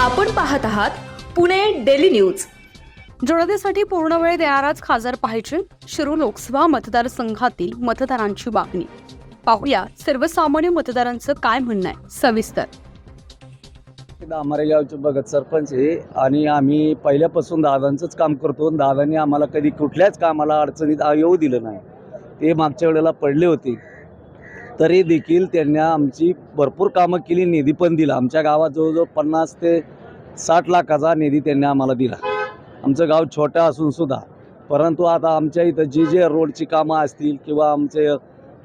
आपण पाहत आहात पुणे डेली न्यूज. जनतेसाठी पूर्ण वेळ देणाराच खासदार पाहिजे शिरूर लोकसभा मतदारसंघातील मतदारांची मागणी. पाहूया सर्वसामान्य मतदारांचं काय म्हणणं आहे? सविस्तर. आमारे गावचे भगत सरपंच आहे आणि आम्ही पहिल्यापासून दादांचंच काम करतो. आणि दादांनी आम्हाला कधी कुठल्याच कामाला अडचणीत येऊ दिलं नाही. ते मागच्या वेळेला पडले होते. तरी देखील त्यांनी आमची भरपूर कामं केली निधी पण दिला. आमच्या गावात जवळजवळ पन्नास ते साठ लाखाचा निधी त्यांनी आम्हाला दिला. आमचं गाव छोटं असून सुद्धा. परंतु आता आमच्या इथं जे जे रोडची कामं असतील किंवा आमचे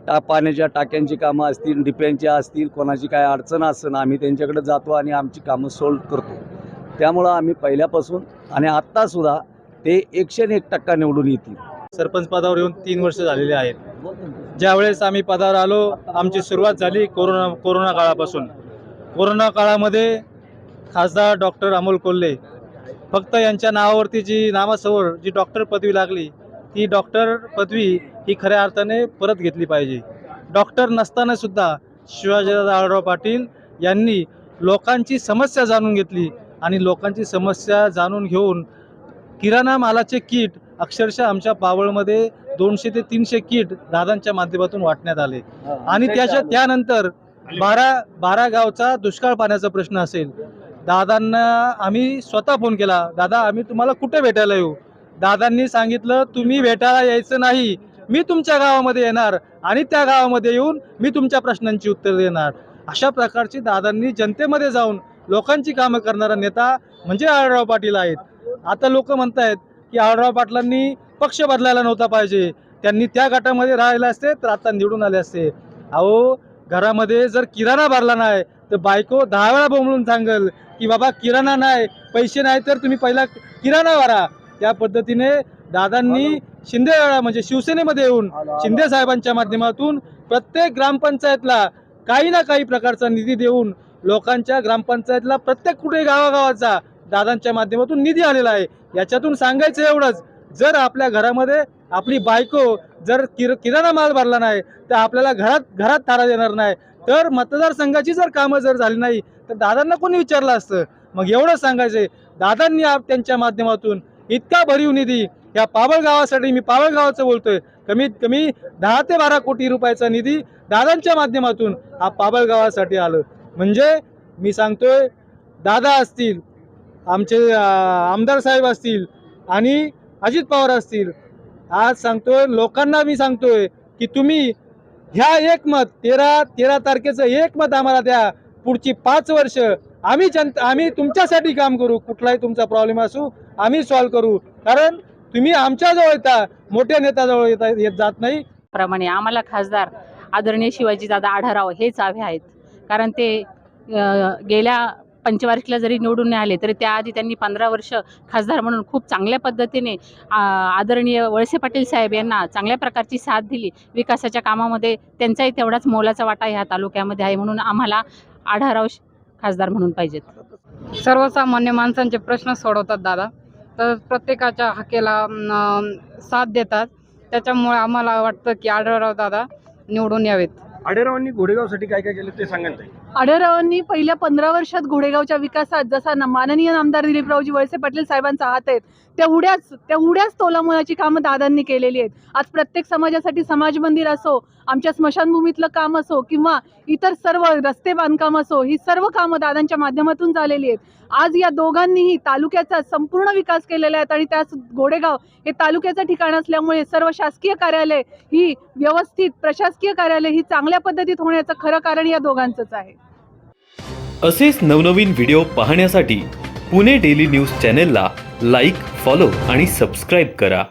टा पाण्याच्या टाक्यांची कामं असतील डिप्यांची असतील कोणाची काय अडचण असेल आम्ही त्यांच्याकडे जातो आणि आमची कामं सोल्व करतो. त्यामुळं आम्ही पहिल्यापासून आणि आत्तासुद्धा ते एकशे एक टक्का निवडून येतील. सरपंच पदावर येऊन तीन वर्ष झालेले आहेत. ज्यावेळेस आम्ही पदावर आलो आमची सुरुवात झाली कोरोना कोरोना काळापासून. कोरोना काळामध्ये खासदार डॉक्टर अमोल कोल्हे फक्त यांच्या नावावरती जी नावासमोर जी डॉक्टर पदवी लागली ती डॉक्टर पदवी ही खऱ्या अर्थाने परत घेतली पाहिजे. डॉक्टर नसताना सुद्धा शिवाजीराव आळराव पाटील यांनी लोकांची समस्या जाणून घेतली आणि लोकांची समस्या जाणून घेऊन किराणा मालाचे किट अक्षरशः आमच्या पावळमध्ये दोनशे ते तीनशे किट दादांच्या माध्यमातून वाटण्यात आले. आणि त्याच्या त्यानंतर बारा बारा गावचा दुष्काळ पाण्याचा प्रश्न असेल. दादांना आम्ही स्वतः फोन केला दादा आम्ही तुम्हाला कुठे भेटायला येऊ? दादांनी सांगितलं तुम्ही भेटायला यायचं नाही. मी तुमच्या गावामध्ये येणार आणि त्या गावामध्ये येऊन मी तुमच्या प्रश्नांची उत्तर देणार. अशा प्रकारची दादांनी जनतेमध्ये जाऊन लोकांची कामं करणारा नेता म्हणजे आळराव पाटील आहेत. आता लोक म्हणतायत की आळराव पाटलांनी पक्ष बदलायला नव्हता पाहिजे. त्यांनी त्या गटामध्ये राहिले असते तर आता निवडून आले असते. अहो घरामध्ये जर किराणा भरला नाही तर बायको दहा वेळा बोंबलून सांगल की बाबा किराणा नाही पैसे नाही तर तुम्ही पहिला किराणा भरा. त्या पद्धतीने दादांनी शिंदे म्हणजे शिवसेनेमध्ये येऊन शिंदे साहेबांच्या माध्यमातून प्रत्येक ग्रामपंचायतला काही ना काही प्रकारचा निधी देऊन लोकांच्या ग्रामपंचायतला प्रत्येक कुठे गावागावाचा दादांच्या माध्यमातून निधी आलेला आहे. याच्यातून सांगायचं एवढंच जर आपल्या घरामध्ये आपली बायको जर किर किराणा माल भरला नाही तर आपल्याला घरात घरात थारा देणार नाही. तर मतदारसंघाची जर कामं जर झाली नाही तर दादांना कोणी विचारलं असतं? मग एवढं सांगायचं दादांनी आप त्यांच्या माध्यमातून इतका भरीव निधी या पावळ गावासाठी मी पावळ गावाचं बोलतोय कमीत कमी दहा ते बारा कोटी रुपयाचा निधी दादांच्या माध्यमातून हा पाबळ गावासाठी आलं. म्हणजे मी सांगतोय दादा असतील आमचे आमदार साहेब असतील आणि अजित पवार असतील. आज सांगतोय लोकांना मी सांगतोय की तुम्ही ह्या एक मत तेरा तेरा तारखेचं एक मत आम्हाला द्या. पुढची पाच वर्ष आम्ही जनता आम्ही तुमच्यासाठी काम करू. कुठलाही तुमचा प्रॉब्लेम असू आम्ही सॉल्व्ह करू. कारण तुम्ही आमच्याजवळ येता मोठ्या नेत्याजवळ येता येत जात नाही. प्रमाणे आम्हाला खासदार आदरणीय शिवाजीदादा आढाराव हेच हवे आहेत. कारण ते गेल्या पंचवार्षिकला जरी निवडून आले तरी त्याआधी त्यांनी पंधरा वर्ष खासदार म्हणून खूप चांगल्या पद्धतीने आदरणीय वळसे पाटील साहेब यांना चांगल्या प्रकारची साथ दिली. विकासाच्या कामामध्ये त्यांचाही तेवढाच मोलाचा वाटा ह्या तालुक्यामध्ये आहे म्हणून आम्हाला आढाराव श- खासदार म्हणून पाहिजेत. सर्वसामान्य माणसांचे प्रश्न सोडवतात दादा. तर प्रत्येकाच्या हकेला साथ देतात. त्याच्यामुळे आम्हाला वाटतं की आढळराव दादा निवडून यावेत. आढेरावांनी घोडेगावसाठी काय काय केलं ते सांगायला आढळरावांनी पहिल्या पंधरा वर्षात घोडेगावच्या विकासात जसा माननीय आमदार दिलीपरावजी वळसे पाटील साहेबांचा हात आहेत तेवढ्याच तेवढ्याच तोलामोलाची कामं दादांनी केलेली आहेत. आज प्रत्येक समाजासाठी समाज मंदिर असो आमच्या स्मशानभूमीतलं काम असो किंवा इतर सर्व रस्ते बांधकाम असो ही सर्व कामं दादांच्या माध्यमातून झालेली आहेत. आज या दोघांनीही तालुक्याचा संपूर्ण विकास केलेला आहे आणि त्याच घोडेगाव हे तालुक्याचं ठिकाण असल्यामुळे सर्व शासकीय कार्यालय ही व्यवस्थित प्रशासकीय कार्यालय ही चांगल्या पद्धतीत होण्याचं खरं कारण या दोघांचंच आहे. असेच नवनवीन व्हिडिओ पाहण्यासाठी पुणे डेली न्यूज चॅनेलला लाईक फॉलो आणि सबस्क्राईब करा.